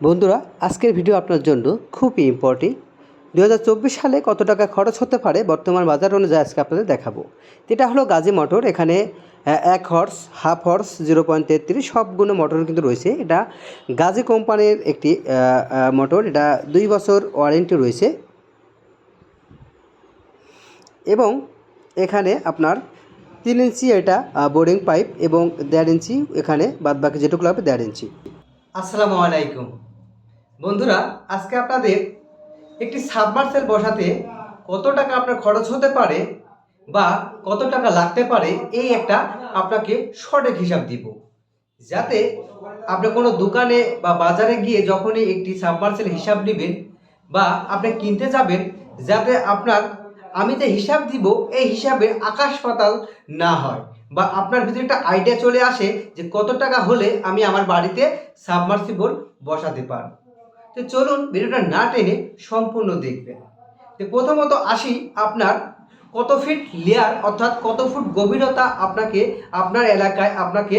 বন্ধুরা, আজকের ভিডিও আপনার জন্য খুবই ইম্পর্টেন্ট দু হাজার চব্বিশ সালে কত টাকা খরচ হতে পারে বর্তমান বাজার অনুযায়ী আজকে আপনাদের দেখাবো। এটা হলো গাজী মোটর, এখানে এক horse half horse zero point তেত্রিশ সবগুলো মোটর কিন্তু রয়েছে। এটা গাজী কোম্পানির একটি মোটর, এটা দুই বছর ওয়ারেন্টি রয়েছে। এবং এখানে আপনার তিন ইঞ্চি এটা বোর্ডিং পাইপ এবং দেড় ইঞ্চি এখানে বাদ বাকি যেটুকু লাগবে দেড় ইঞ্চি। আসসালামু আলাইকুম। বন্ধুরা, আজকে আপনাদের একটি সাবমার্সেল বসাতে কত টাকা আপনার খরচ হতে পারে বা কত টাকা লাগতে পারে, এই একটা আপনাকে সঠিক হিসাব দিব। যাতে আপনি কোনো দোকানে বা বাজারে গিয়ে যখনই একটি সাবমার্সেল হিসাব নেবেন বা আপনি কিনতে যাবেন, যাতে আপনার, আমি যে হিসাব দিব, এই হিসাবে আকাশ পাতাল না হয় বা আপনার ভিতরে একটা আইডিয়া চলে আসে যে কত টাকা হলে আমি আমার বাড়িতে সাবমার্সিবল বসাতে পারব। তো চলুন ভিডিওটা না টেনে সম্পূর্ণ দেখবেন। তো প্রথমত আসি আপনার কত ফিট লেয়ার অর্থাৎ কত ফুট গভীরতা আপনাকে আপনার এলাকায় আপনাকে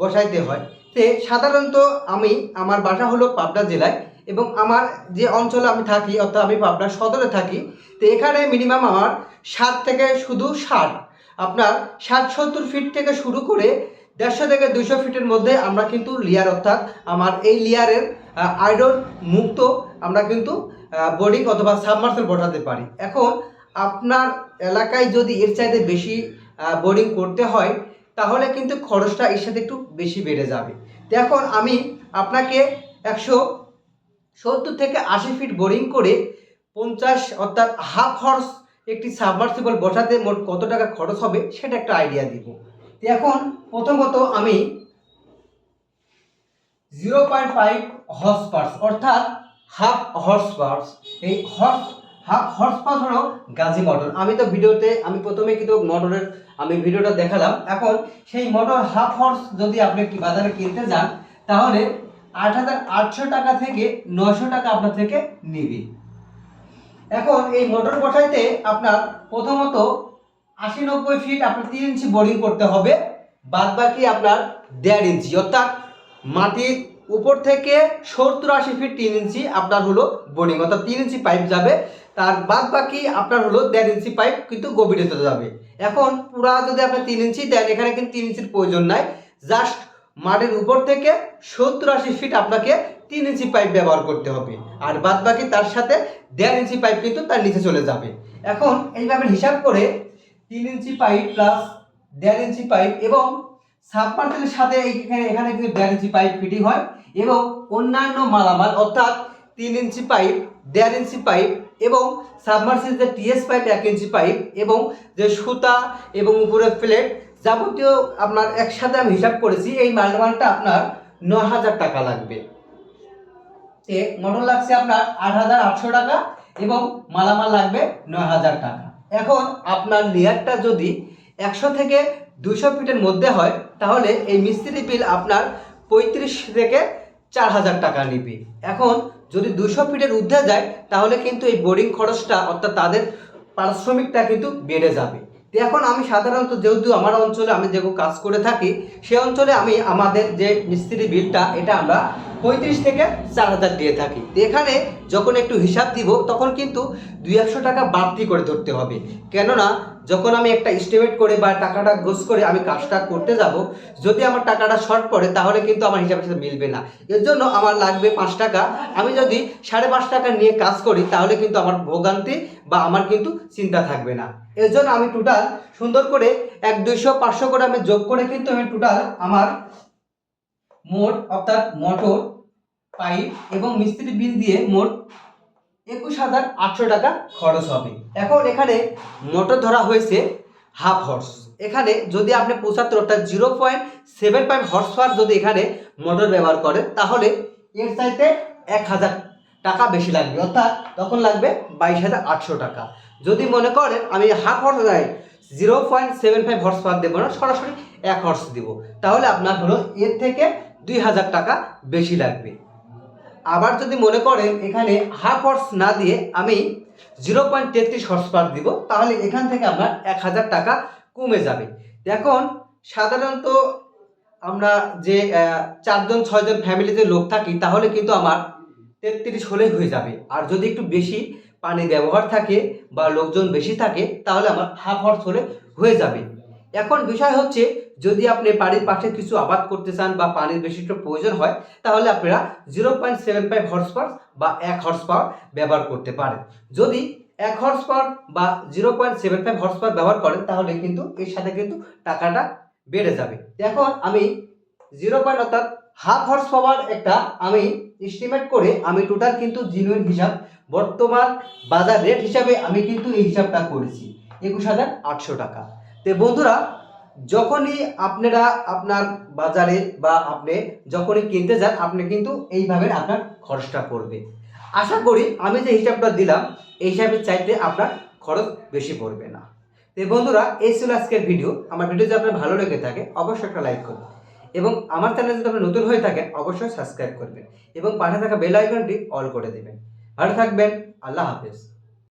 বসাইতে হয়। তে সাধারণত আমি, আমার বাসা হলো পাবনা জেলায় এবং আমার যে অঞ্চলে আমি থাকি অর্থাৎ আমি পাবনা সদরে থাকি, তো এখানে মিনিমাম আমার ষাট থেকে শুধু ষাট। আপনার ষাট সত্তর ফিট থেকে শুরু করে দেড়শো থেকে দুশো ফিটের মধ্যে আমরা কিন্তু লেয়ার অর্থাৎ আমার এই লেয়ারের আয়রন মুক্ত আমরা কিন্তু বোর্ডিং অথবা সাবমার্সেল বসাতে পারি। এখন আপনার এলাকায় যদি এর চাইতে বেশি বোর্ডিং করতে হয়, তাহলে কিন্তু খরচটা এর সাথে একটু বেশি বেড়ে যাবে। এখন আমি আপনাকে একশো সত্তর থেকে আশি ফিট বোরিং করে পঞ্চাশ অর্থাৎ হাফ হর্স একটি সাবমার্সিবল বসাতে মোট কত টাকা খরচ হবে, সেটা একটা আইডিয়া দিব। এখন প্রথমত আমি zero point five horse power অর্থাৎ হাফ হর্স পার্স এই হর্স হাফ হর্স পার্স হলো গাজী মোটর আমি তো ভিডিওতে, আমি প্রথমে কিন্তু মোটরের আমি ভিডিওটা দেখালাম। এখন সেই মোটর হাফ হর্স যদি আপনি কি বাজারে কিনতে যান, তাহলে আট হাজার আটশো টাকা থেকে নশো টাকা আপনার থেকে নিবে। এখন এই মোটর বসাইতে আপনার প্রথমত আশি নব্বই ফিট আপনার তিন ইঞ্চি বোরিং করতে হবে বাদ বাকি আপনার দেড় ইঞ্চি অর্থাৎ মাটির উপর থেকে সত্তর আশি ফিট তিন ইঞ্চি আপনার হলো বোরিং অর্থাৎ তিন ইঞ্চি পাইপ যাবে। তার বাদ বাকি আপনার হলো দেড় ইঞ্চি পাইপ কিন্তু গভীরতা যাবে। এখন পুরা যদি আপনি তিন ইঞ্চি দেন, এখানে কিন্তু তিন ইঞ্চির প্রয়োজন নাই। জাস্ট মাটির উপর থেকে সত্তর আশি ফিট আপনাকে তিন ইঞ্চি পাইপ ব্যবহার করতে হবে। আর বাদ বাকি তার সাথে দেড় ইঞ্চি পাইপ কিন্তু তার নিচে চলে যাবে। এখন এইভাবে হিসাব করে তিন ইঞ্চি পাইপ প্লাস দেড় ইঞ্চি পাইপ এবং সাবমার্সেলের সাথে এইখানে এখানে কিন্তু দেড় ইঞ্চি পাইপ ফিটিং হয় এবং অন্যান্য মালামাল, অর্থাৎ তিন ইঞ্চি পাইপ দেড় ইঞ্চি পাইপ এবং সাবমার্সেল যে টিএস পাইপ এক ইঞ্চি পাইপ এবং যে সুতা এবং উপরে প্লেট যাবতীয় আপনার একসাথে আমি হিসাব করেছি, এই মালামালটা আপনার ন হাজার টাকা লাগবে। তে মোটর লাগছে আপনার আট হাজার আটশো টাকা এবং মালামাল লাগবে নয় হাজার টাকা। এখন আপনার লেয়ারটা যদি একশো থেকে দুশো ফিটের মধ্যে হয়, তাহলে এই মিস্ত্রি বিল আপনার পঁয়ত্রিশ থেকে চার হাজার টাকা নেবে। এখন যদি দুশো ফিটের ঊর্ধ্বে যায়, তাহলে কিন্তু এই বোরিং খরচটা, অর্থাৎ তাদের পারিশ্রমিকটা কিন্তু বেড়ে যাবে। তো এখন আমি সাধারণত যেহেতু আমার অঞ্চলে আমি যেগুলো কাজ করে থাকি, সে অঞ্চলে আমি আমাদের যে মিস্ত্রি বিলটা, এটা আমরা পঁয়ত্রিশ থেকে চার হাজার দিয়ে থাকি। এখানে যখন একটু হিসাব দিব, তখন কিন্তু দুই একশো টাকা বাড়তি করে ধরতে হবে। কেননা, যখন আমি একটা এস্টিমেট করে বা টাকাটা গোস করে আমি কাজটা করতে যাব, যদি আমার টাকাটা শর্ট পড়ে, তাহলে কিন্তু আমার হিসাবের সাথে মিলবে না। এর জন্য আমার লাগবে পাঁচ টাকা। আমি যদি সাড়ে পাঁচ টাকা নিয়ে কাজ করি, তাহলে কিন্তু আমার ভোগান্তি বা আমার কিন্তু চিন্তা থাকবে না। এর জন্য আমি টোটাল সুন্দর করে এক দুইশো পাঁচশো করে আমি যোগ করে কিন্তু আমি টোটাল আমার মোট, অর্থাৎ মোটর পাইপ এবং মিস্ত্রি বিল দিয়ে মোট একুশ হাজার আটশো টাকা খরচ হবে। এখন এখানে মোটর ধরা হয়েছে হাফ হর্স এখানে যদি আপনি পঁচাত্তর অর্থাৎ zero point seven five horse power যদি এখানে মোটর ব্যবহার করেন, তাহলে এর চাইতে এক হাজার টাকা বেশি লাগবে। অর্থাৎ তখন লাগবে বাইশ হাজার আটশো টাকা। যদি মনে করেন আমি হাফ হর্স দেয় zero point seven five horse power দেবো না, সরাসরি এক হর্স দিব, তাহলে আপনার হলো এর থেকে দুই হাজার টাকা বেশি লাগবে। আবার যদি মনে করেন এখানে হাফ হর্স না দিয়ে আমি জিরো পয়েন্ট তেত্রিশ হর্স পাওয়ার দিব, তাহলে এখান থেকে আপনার এক হাজার টাকা কমে যাবে। এখন সাধারণত আমরা যে চারজন, ছয়জন ফ্যামিলিতে লোক থাকি, তাহলে কিন্তু আমার তেত্রিশ হলেই হয়ে যাবে। আর যদি একটু বেশি পানি ব্যবহার থাকে বা লোকজন বেশি থাকে, তাহলে আমার হাফ হর্স হলে হয়ে যাবে। এখন বিষয় হচ্ছে, যদি আপনি বাড়ির পাশে কিছু আবাদ করতে চান বা পানির বেশি একটু প্রয়োজন হয়, তাহলে আপনারা zero point seven five horse power বা এক হর্স পাওয়ার ব্যবহার করতে পারেন। যদি এক হর্স পাওয়ার বা zero point seven five horse power ব্যবহার করেন, তাহলে কিন্তু এর সাথে কিন্তু টাকাটা বেড়ে যাবে। এখন আমি জিরো পয়েন্ট অর্থাৎ হাফ হর্স পাওয়ার একটা আমি এস্টিমেট করে, আমি টোটাল কিন্তু জিনুইন হিসাব, বর্তমান বাজার রেট হিসাবে আমি কিন্তু এই হিসাবটা করেছি। একুশ হাজার আটশো টাকা। তো বন্ধুরা, যখনই আপনারা আপনার বাজারে বা আপনি যখনই কিনতে যান, আপনি কিন্তু এইভাবে আপনার খরচটা পড়বে। আশা করি আমি যে হিসাবটা দিলাম, এই হিসাবে চাইতে আপনার খরচ বেশি পড়বে না। তো বন্ধুরা, এই ছিল আজকের ভিডিও। আমার ভিডিও যদি আপনার ভালো লেগে থাকে, অবশ্যই একটা লাইক করবেন। এবং আমার চ্যানেল যদি আপনি নতুন হয়ে থাকেন, অবশ্যই সাবস্ক্রাইব করবেন এবং পাশে থাকা বেল আইকনটি অল করে দেবেন। ভালো থাকবেন, আল্লাহ হাফেজ।